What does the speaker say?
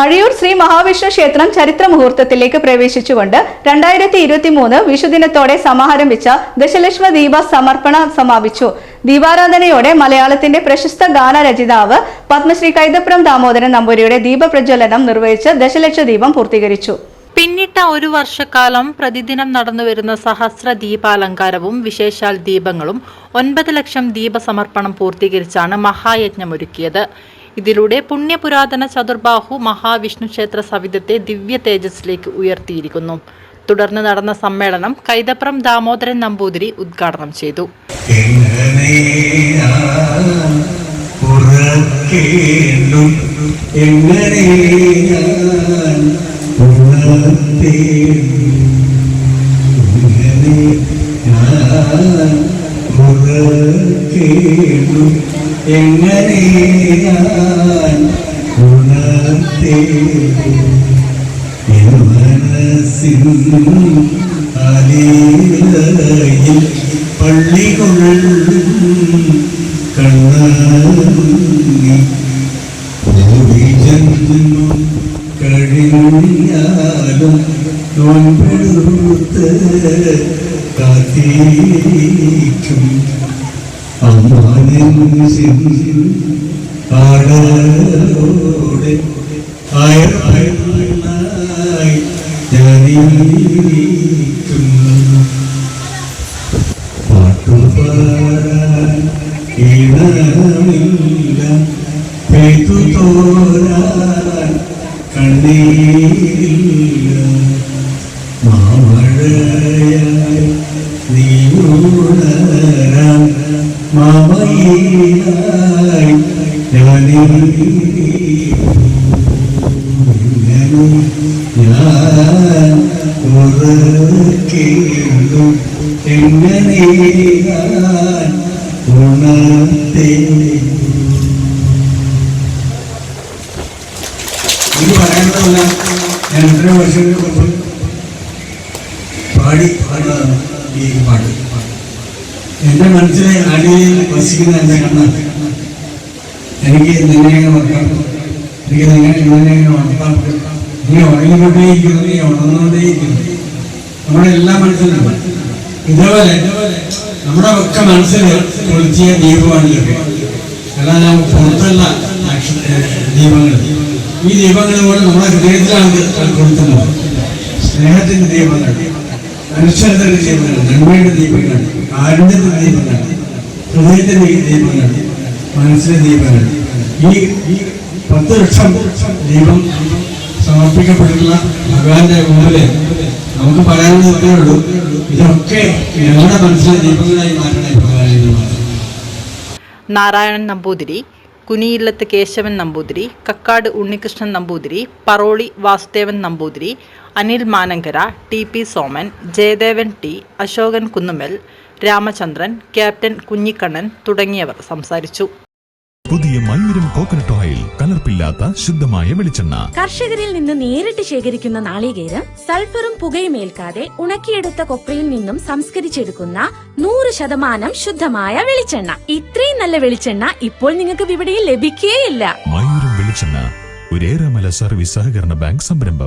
അഴിയൂർ ശ്രീ മഹാവിഷ്ണു ക്ഷേത്രം ചരിത്ര മുഹൂർത്തത്തിലേക്ക് പ്രവേശിച്ചുകൊണ്ട് രണ്ടായിരത്തി ഇരുപത്തി മൂന്ന് വിഷുദിനത്തോടെ സമാരംഭിച്ച ദശലക്ഷ്മ ദീപ സമർപ്പണ സമാപിച്ചു. ദീപാരാധനയോടെ മലയാളത്തിന്റെ പ്രശസ്ത ഗാനരചയിതാവ് പത്മശ്രീ കൈതപ്രം ദാമോദരൻ നമ്പൂരിയുടെ ദീപപ്രജ്വലനം നിർവഹിച്ച് ദശലക്ഷ ദീപം പൂർത്തീകരിച്ചു. പിന്നിട്ട ഒരു വർഷക്കാലം പ്രതിദിനം നടന്നുവരുന്ന സഹസ്ര ദീപാലങ്കാരവും വിശേഷാൽ ദീപങ്ങളും ഒൻപത് ലക്ഷം ദീപസമർപ്പണം പൂർത്തീകരിച്ചാണ് മഹായജ്ഞമൊരുക്കിയത് ഇതിലൂടെ പുണ്യപുരാതന ചതുർബാഹു മഹാവിഷ്ണു ക്ഷേത്ര സവിധത്തെ ദിവ്യ തേജസ്സിലേക്ക് ഉയർത്തിയിരിക്കുന്നു. തുടർന്ന് നടന്ന സമ്മേളനം കൈതപ്രം ദാമോദരൻ നമ്പൂതിരി ഉദ്ഘാടനം ചെയ്തു. ഞാൻ എങ്ങനെ ഞാൻ എൻ മനസ്സിൻ അലീലയിൽ പള്ളികൊള്ളും കണ്ണി ഓടി ജന്മം കഴിഞ്ഞാലും നോൻപെടുത്ത് കാത്തിരിക്കും. അമ്മാനെൻ ആടോടെ ആയി പാട്ടുപാടാൻ ഈണമില്ല പെയ്തു തോരാൻ കണ്ണീരില്ല മാമഴയായി നീയുണരാൻ മാമയിലായി ഞാനിരിക്കുന്നു ഞാൻ ഉറക്കേണ്ടു എങ്ങനെ ഞാൻ ഉണർത്തേ ഇത് പറയാനുള്ളതല്ല ഞാൻ എത്ര വർഷങ്ങൾക്ക് മുമ്പ് പാടി ഈ പാട്ട്. എന്റെ മനസ്സിലെ അടിയിൽ വസിക്കുന്ന എന്റെ കണ്ണാണ് എനിക്ക് നിന്നെങ്ങനെ വർക്കാം എനിക്ക് നിന്നെ നിന്നെങ്ങനെ വളർത്താം നീ ഉറങ്ങിക്കൊണ്ടേയിരിക്കുന്നു നീ ഉണർന്നുകൊണ്ടേയിരിക്കുന്നു. നമ്മുടെ എല്ലാ മനസ്സിലും ഇതേപോലെ നമ്മുടെ ഒക്കെ മനസ്സിൽ പൊളിച്ചിയ ദീപമാണ് ഇതൊക്കെ ഞാൻ പുറത്തുള്ള ദീപങ്ങൾ. ഈ ദീപങ്ങൾ പോലെ നമ്മുടെ ഹൃദയത്തിലാണ് കൊടുക്കുന്നത്. സ്നേഹത്തിന്റെ ദീപങ്ങൾ. മനുഷ്യരുടെ ദീപങ്ങൾ നന്മയുടെ ദീപങ്ങൾ കാരുണ്യത്തിന്റെ ദൈവങ്ങൾ ഹൃദയത്തിന്റെ ദൈവങ്ങൾ മനസ്സിലെ ദീപങ്ങൾ. ഈ പത്ത് ലക്ഷം ദീപം സമർപ്പിക്കപ്പെട്ടിട്ടുള്ള ഭഗവാന്റെ മുമ്പിൽ നമുക്ക് പറയാനുള്ളത് ഇത്രയേ ഉള്ളൂ. ഇതൊക്കെ ഞങ്ങളുടെ മനസ്സിലെ ദീപങ്ങളായി മാറ്റണേ Narayanan Namboothiri Kuniyillath Keshavan Namboothiri Kakkad Unnikrishnan Namboothiri Paroli Vasudevan Namboothiri Anil Manankara T P Soman Jayadevan T Ashokan Kunnumal Ramachandran captain Kunhikannan തുടങ്ങിയവർ സംസാരിച്ചു. പുതിയ മയൂരം കോക്കനട്ട് ഓയിൽ കലർപ്പില്ലാത്ത ശുദ്ധമായ വെളിച്ചെണ്ണ. കർഷകരിൽ നിന്ന് നേരിട്ട് ശേഖരിക്കുന്ന നാളികേരം സൾഫറും പുകയും ഏൽക്കാതെ ഉണക്കിയെടുത്ത കൊപ്രയിൽ നിന്നും സംസ്കരിച്ചെടുക്കുന്ന നൂറ് ശതമാനം ശുദ്ധമായ വെളിച്ചെണ്ണ. ഇത്രയും നല്ല വെളിച്ചെണ്ണ ഇപ്പോൾ നിങ്ങൾക്ക് വിപണിയിൽ ലഭിക്കുകയില്ല മയൂരം വെളിച്ചെണ്ണ ഒരേറെമല സർവീസ് സഹകരണ ബാങ്ക് സംരംഭം.